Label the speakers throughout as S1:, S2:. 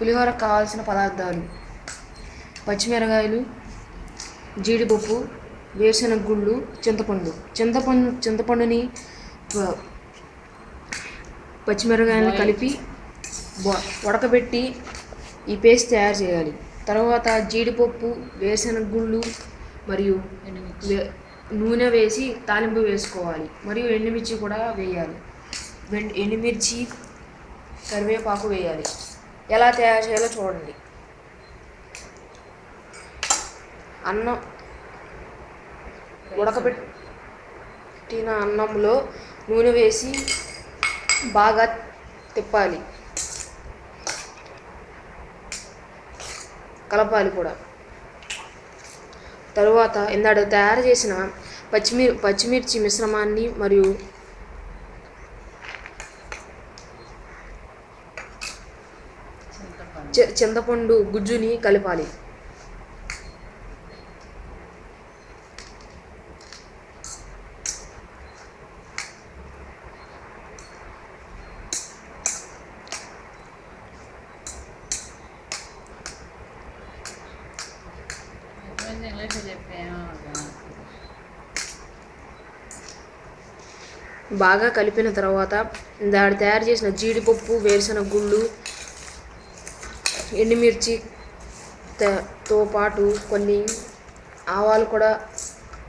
S1: పులిహోరకు కావాల్సిన పదార్థాలు. పచ్చిమిరకాయలు జీడిపప్పు వేరుశనగ గుళ్ళు చింతపండు. చింతపండు చింతపండుని పచ్చిమిరకాయలను కలిపి ఉడకబెట్టి ఈ పేస్ట్ తయారు చేయాలి. తర్వాత జీడిపప్పు వేరుశనగ గుళ్ళు మరియు నూనె వేసి తాలింపు వేసుకోవాలి. మరియు ఎండుమిర్చి కూడా వేయాలి. ఎండుమిర్చి కరివేపాకు వేయాలి. ఎలా తయారు చేయాలో చూడండి. అన్నం ఉడకబెట్టిన అన్నంలో నూనె వేసి బాగా తిప్పాలి. కలపాలి కూడా. తరువాత ఇందాక తయారు చేసిన పచ్చిమిర్ పచ్చిమిర్చి మిశ్రమాన్ని మరియు
S2: చింతపండు
S1: గుజ్జుని కలపాలి. బాగా కలిపిన తర్వాత దాడి తయారు చేసిన జీడిపప్పు వేరుశనగ గుళ్ళు ఎండుమిర్చి తో పాటు కొన్ని ఆవాలు కూడా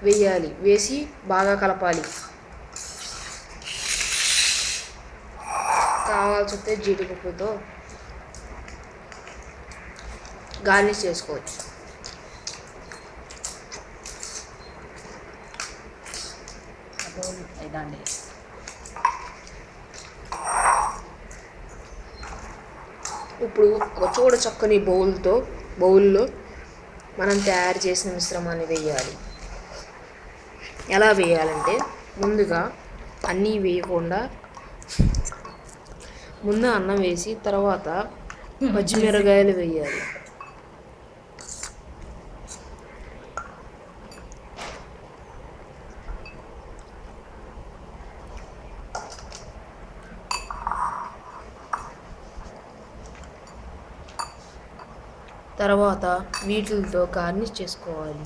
S1: వేయాలి. వేసి బాగా కలపాలి. కావాల్సి వస్తే జీడిపప్పుతో గార్నిష్ చేసుకోవచ్చు.
S2: బౌల్ ఇదండి.
S1: ఇప్పుడు ఒక చూడ చక్కని బౌల్తో బౌల్లో మనం తయారు చేసిన మిశ్రమాన్ని వేయాలి. ఎలా వేయాలంటే ముందుగా అన్నీ వేయకుండా ముందు అన్నం వేసి తర్వాత పచ్చిమిరకాయలు వేయాలి. తర్వాత వీటితో గార్నిష్ చేసుకోవాలి.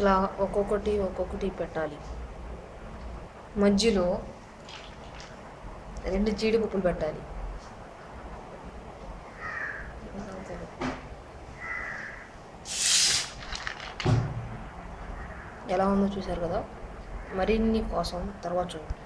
S1: ఇలా ఒక్కొక్కటి ఒక్కొక్కటి పెట్టాలి. మధ్యలో రెండు జీడిపప్పులు పెట్టాలి. ఎలా ఉందో చూశారు కదా. మరిన్ని కోసం తర్వాత చూడండి